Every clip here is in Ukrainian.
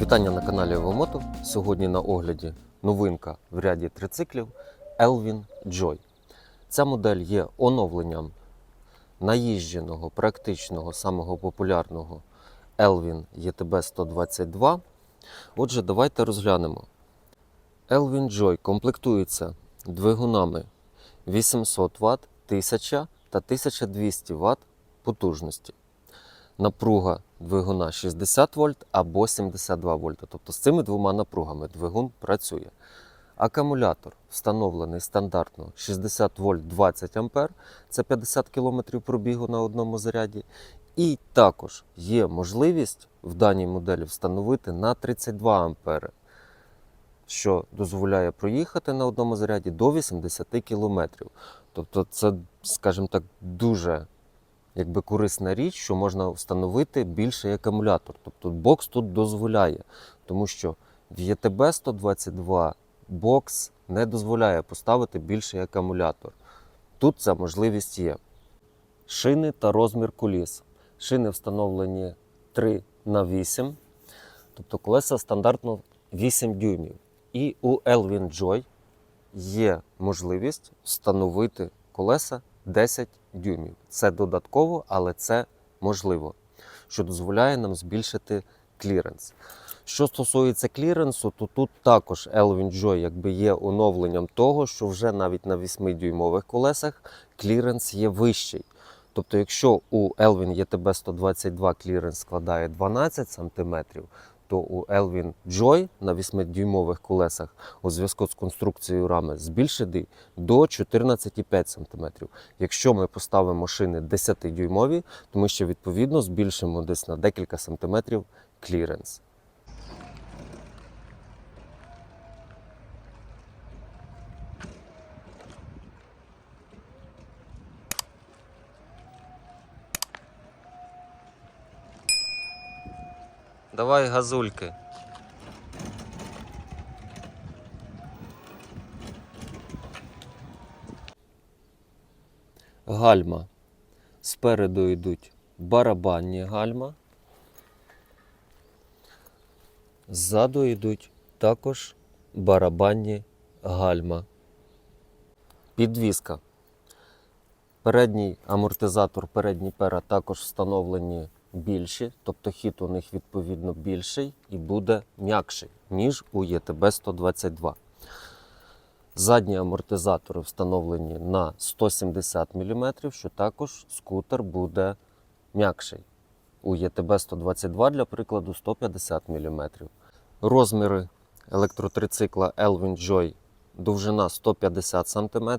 Вітання на каналі Евомото. Сьогодні на огляді новинка в ряді трициклів Elvin Joy. Ця модель є оновленням наїждженого, практичного, самого популярного Elvin ETB 122. Отже, давайте розглянемо. Elvin Joy комплектується двигунами 800 Вт, 1000 та 1200 Вт потужності напруга двигуна 60 вольт або 72 вольта. Тобто з цими двома напругами двигун працює. Акумулятор встановлений стандартно 60 вольт 20 ампер, це 50 км пробігу на одному заряді. І також є можливість в даній моделі встановити на 32 ампери, що дозволяє проїхати на одному заряді до 80 км. Тобто це, скажімо так, дуже якби корисна річ, що можна встановити більший акумулятор. Тобто бокс тут дозволяє, тому що в ЄТБ 122 бокс не дозволяє поставити більший акумулятор. Тут ця можливість є. Шини та розмір коліс. Шини встановлені 3 на 8, тобто колеса стандартно 8 дюймів. І у Elvin Joy є можливість встановити колеса 10 дюймів. Це додатково, але це можливо, що дозволяє нам збільшити кліренс. Що стосується кліренсу, то тут також Elvin Joy якби є оновленням того, що вже навіть на 8-дюймових колесах кліренс є вищий. Тобто, якщо у Elvin ETB 122 кліренс складає 12 см, то у Elvin Joy на 8-дюймових колесах у зв'язку з конструкцією рами збільшений до 14,5 см. Якщо ми поставимо шини 10-дюймові, то ми ще відповідно збільшимо десь на декілька сантиметрів кліренс. Давай газульки. Гальма. Спереду йдуть барабанні гальма. Ззаду йдуть також барабанні гальма. Підвіска. Передній амортизатор, передні пера також встановлені більші, тобто хід у них відповідно більший і буде м'якший, ніж у ЄТБ 122. Задні амортизатори встановлені на 170 мм, що також скутер буде м'якший. У ЄТБ 122, для прикладу, 150 мм. Розміри електротрицикла Elvin Joy довжина 150 см,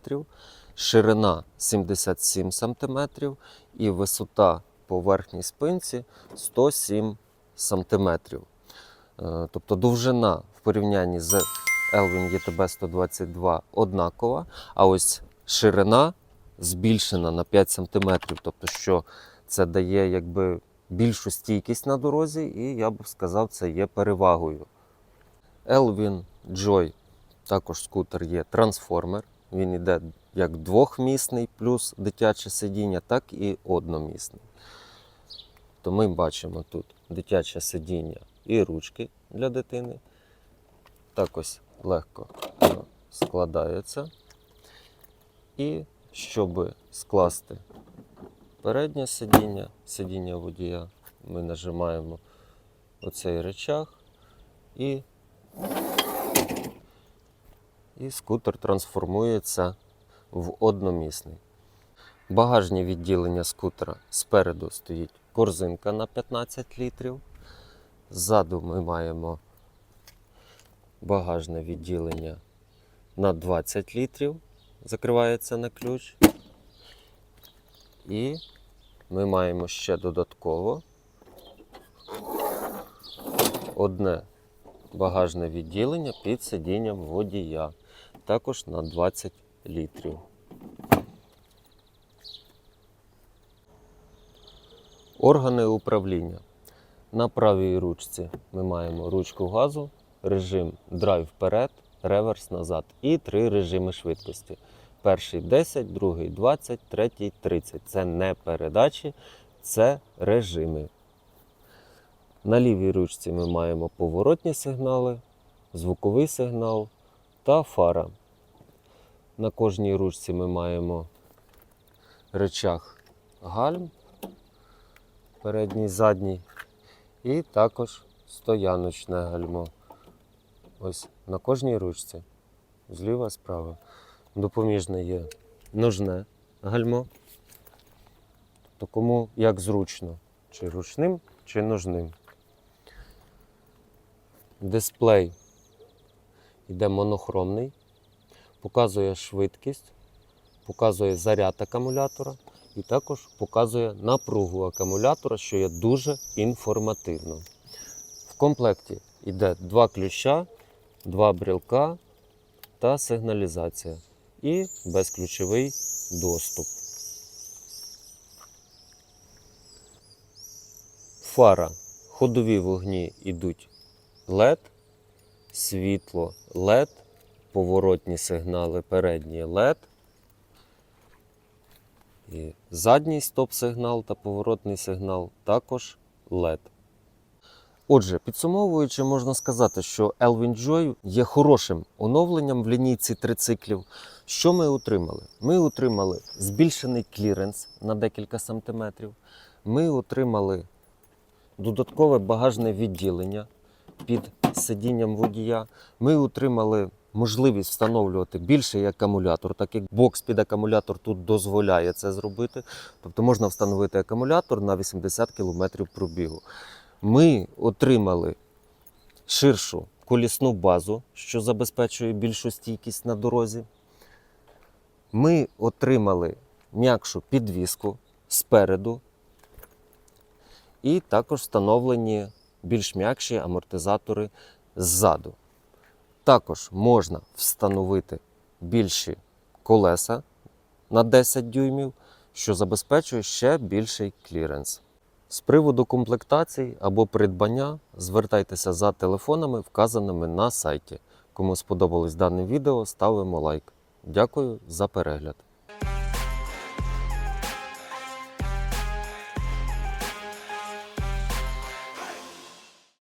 ширина 77 см і висота по верхній спинці 107 см. Е, Тобто довжина в порівнянні з Elvin ETB 122 однакова, а ось ширина збільшена на 5 см, тобто що це дає якби більшу стійкість на дорозі, і я б сказав, це є перевагою. Elvin Joy також скутер є трансформер. Він йде як двохмісний плюс дитяче сидіння, так і одномісний. То ми бачимо тут дитяче сидіння і ручки для дитини. Так ось легко складається. І щоб скласти переднє сидіння, сидіння водія, ми нажимаємо оцей речах і, і скутер трансформується в одномісний. Багажні відділення скутера спереду стоїть корзинка на 15 літрів. Ззаду ми маємо багажне відділення на 20 літрів, закривається на ключ. І ми маємо ще додатково одне багажне відділення під сидінням водія, також на 20 літрів. Органи управління. На правій ручці ми маємо ручку газу, режим драйв вперед, реверс назад і три режими швидкості. Перший 10, другий 20, третій 30. Це не передачі, це режими. На лівій ручці ми маємо поворотні сигнали, звуковий сигнал та фара. На кожній ручці ми маємо речах гальм, передній, задній, і також стояночне гальмо. Ось на кожній ручці. Зліва, справа. Допоміжне є ножне гальмо. То кому як зручно, чи ручним, чи ножним. Дисплей йде монохромний, показує швидкість, показує заряд акумулятора і також показує напругу акумулятора, що є дуже інформативно. В комплекті йде два ключа, два брелка та сигналізація і безключовий доступ. Фара. Ходові вогні йдуть LED, світло LED, поворотні сигнали передні LED. І задній стоп-сигнал та поворотний сигнал також LED. Отже, підсумовуючи, можна сказати, що Elvin Joy є хорошим оновленням в лінійці трициклів. Що ми отримали? Ми отримали збільшений кліренс на декілька сантиметрів. Ми отримали додаткове багажне відділення під сидінням водія. Ми отримали можливість встановлювати більший акумулятор, так як бокс під акумулятор тут дозволяє це зробити. Тобто можна встановити акумулятор на 80 км пробігу. Ми отримали ширшу колісну базу, що забезпечує більшу стійкість на дорозі. Ми отримали м'якшу підвіску спереду, і також встановлені більш м'якші амортизатори ззаду. Також можна встановити більші колеса на 10 дюймів, що забезпечує ще більший кліренс. З приводу комплектацій або придбання звертайтеся за телефонами, вказаними на сайті. Кому сподобалось дане відео, ставимо лайк. Дякую за перегляд.